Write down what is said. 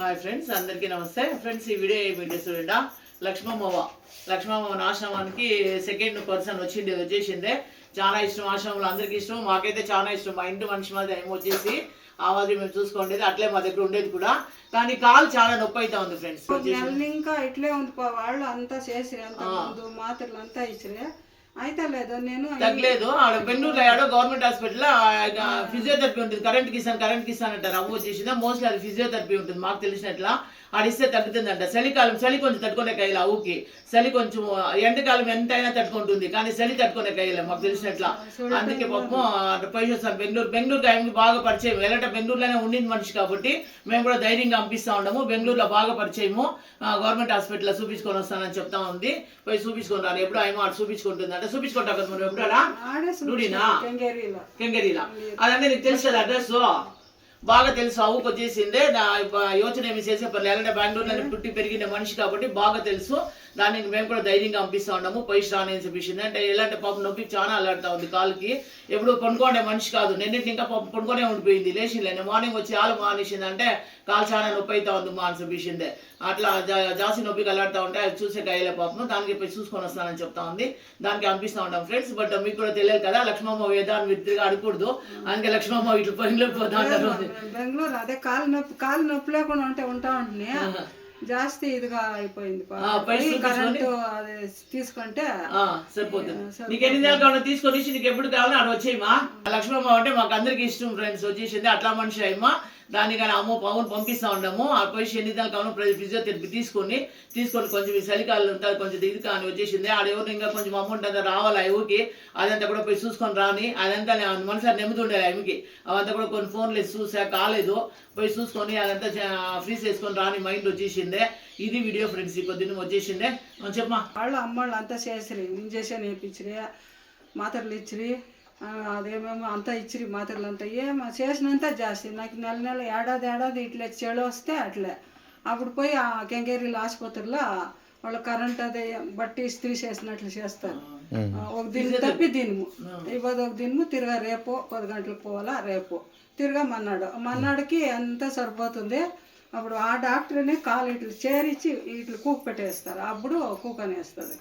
Hi friends అందరికీ నమస్తే. Friends ఈ వీడియో ఏ వీడియో చూడండి? లక్ష్మమ్మవ్వ. లక్ష్మమ్మవ్వ ఆశ్రమానికి సెకండ్ పర్సన్ వచ్చింది వచ్చేసిందే. చాలా ఇష్టం ఆశ్రమంలో అందరికీ ఇష్టం. మాకైతే చాలా ఇష్టం. మా ఇంటి మనిషి మాది ఏమో వచ్చేసి ఆ మాదిరి మేము చూసుకోండి అట్లే మా దగ్గర ఉండేది కూడా. కానీ కాలు చాలా నొప్పి అవుతా ఉంది ఫ్రెండ్స్ ఇంకా ఇట్లే ఉంది పా. వాళ్ళు అంతా చేసి అంత ముందు మాత్రలు అంతా ఇచ్చిరే అయితే లేదు నేను తగ్గలేదు. ఆడ బెంగళూరులో ఆడో గవర్నమెంట్ హాస్పిటల్ ఫిజియోథెరపీ ఉంటుంది. కరెంట్ కిసాన్ కరెంట్ కిసాన్ అంటారు. అవ్వ వచ్చేసిందా మోస్ట్లీ అది ఫిజియోథెరపీ ఉంటుంది. మాకు తెలిసినట్లా ఆడిస్తే తగ్గుతుందంట. చలికాలం చలి కొంచెం తట్టుకునే కయ్యలు అవ్వుకి చలి కొంచెం ఎండకాలం ఎంతైనా తట్టుకుంటుంది. కానీ చలి తట్టుకునే కయ్యలే మాకు తెలిసినట్లా. అందుకే పాపం పోయి వస్తాం బెంగళూరు బెంగళూరు ఆయనకి బాగా పరిచయం. ఎలాంటి బెంగళూరులోనే ఉండింది మనిషి కాబట్టి మేము కూడా ధైర్యంగా పంపిస్తా ఉండము బెంగళూరులో బాగా పరిచయము. గవర్నమెంట్ హాస్పిటల్లో చూపించుకొని వస్తానని చెప్తా ఉంది. పోయి చూపించుకొని రాను. ఎప్పుడు ఆయన చూపించుకుంటుంది అంటే చూపించుకుంటా కదా మనం ఎప్పుడైనా ఆడే రూఢీనా? కెంగేరిలో కెంగరీలా అదంటే నీకు తెలుసు కదా అడ్రస్ బాగా తెలుసు అవ్వకు వచ్చేసిందే. యోచన ఏమి చేసే పని లేదంటే బెంగళూరులో పుట్టి పెరిగిన మనిషి కాబట్టి బాగా తెలుసు. దానికి మేము కూడా ధైర్యంగా పంపిస్తా ఉన్నాము. పై రాని చూపించింది అంటే ఎలాంటి పాపం నొప్పి చాలా అల్లాడుతా ఉంది కాలుకి. ఎప్పుడు కొనుక్కోండే మనిషి కాదు. నిన్నటి ఇంకా పాపం కొనుక్కొనే ఉండిపోయింది. లేచింది మార్నింగ్ వచ్చి ఆలు మానేసింది అంటే కాలు చాలా నొప్పి అవుతా ఉంది మా అని చూపించిందే అట్లా జా- జాస్తి నొప్పికి అల్లాడుతూ ఉంటే అది చూసే కాయలే పాపం దానికి పోయి చూసుకొని వస్తానని చెప్తా ఉంది. దానికి అనిపిస్తా ఉంటాం ఫ్రెండ్స్. బట్ మీకు కూడా తెలియదు కదా లక్ష్మమ్మ వేదాన్ని విత్తిగా అడగకూడదు. అందుకే లక్ష్మమ్మ ఇట్లా పనిలో పోతా ఉంటారు బెంగళూరు అదే కాలు నొప్పి కాలు నొప్పి లేకుండా ఉంటే ఉంటా ఉంటున్నా. జాస్తి ఇదిగా అయిపోయింది కరెంటు అది తీసుకుంటే సరిపోతుంది. నీకు ఎన్ని నెలలు కావాలో తీసుకొని నీకు ఎప్పుడు కావాలో అక్కడ వచ్చేయమా లక్ష్మమ్మ అంటే మాకు అందరికి ఇష్టం ఫ్రెండ్స్ వచ్చేసింది అట్లా మనిషి అయ్యమ్మా. దాన్ని కానీ అమ్మ పవన్ పంపిస్తా ఉన్నాము. ఆ పోయి శనిదాలు నెలలు ప్రజలు ప్రతి ఫిజియోథెరపీ తీసుకొని తీసుకొని కొంచెం ఈ చలికాలం ఉంటుంది కొంచెం దిగు కానీ వచ్చేసింది. ఆడ ఎవరు ఇంకా కొంచెం అమౌంట్ అంతా రావాలి ఊరికి అదంతా కూడా పోయి చూసుకొని రాని అదంతా మనసారి నెమ్మది ఉండేది ఆమెకి అవంతా కూడా కొన్ని ఫోన్లు వేసి చూసా కాలేదు. పోయి చూసుకొని అదంతా ఫ్రీ చేసుకొని రాని మైండ్ వచ్చేసిందే. ఇది వీడియో ఫ్రెండ్స్ ఈ కొద్దిన వచ్చేసిందే. ఆ, చెప్పమా వాళ్ళు అమ్మోళ్ళు అంతా చేసిరి ఇంజక్షన్ వేయించిరి మాత్రలు ఇచ్చిరి అదేమేమో అంతా ఇచ్చిరి మాత్రలు అంతా ఏమో చేసినంత జాస్తి. నాకు నెల నెల ఏడాది ఏడాది ఇట్లా చెడు వస్తే అట్లే. అప్పుడు పోయి ఆ కెంగేరీల ఆసుపత్రిలో వాళ్ళు కరెంట్ అదే బట్టి ఇస్త్రీ చేసినట్లు చేస్తారు. ఒక దినం తప్పి దినము. ఇవ్వదు ఒక దినము తిరగా రేపు పది గంటలకు పోవాలా రేపు. తిరగా మన్నాడు. మన్నాడుకి అంతా సరిపోతుంది? అప్పుడు ఆ డాక్టర్ని కాలు ఇట్లు చేరిచ్చి ఇట్లు కూకు పెట్టేస్తారు. అప్పుడు కూకనేస్తుంది.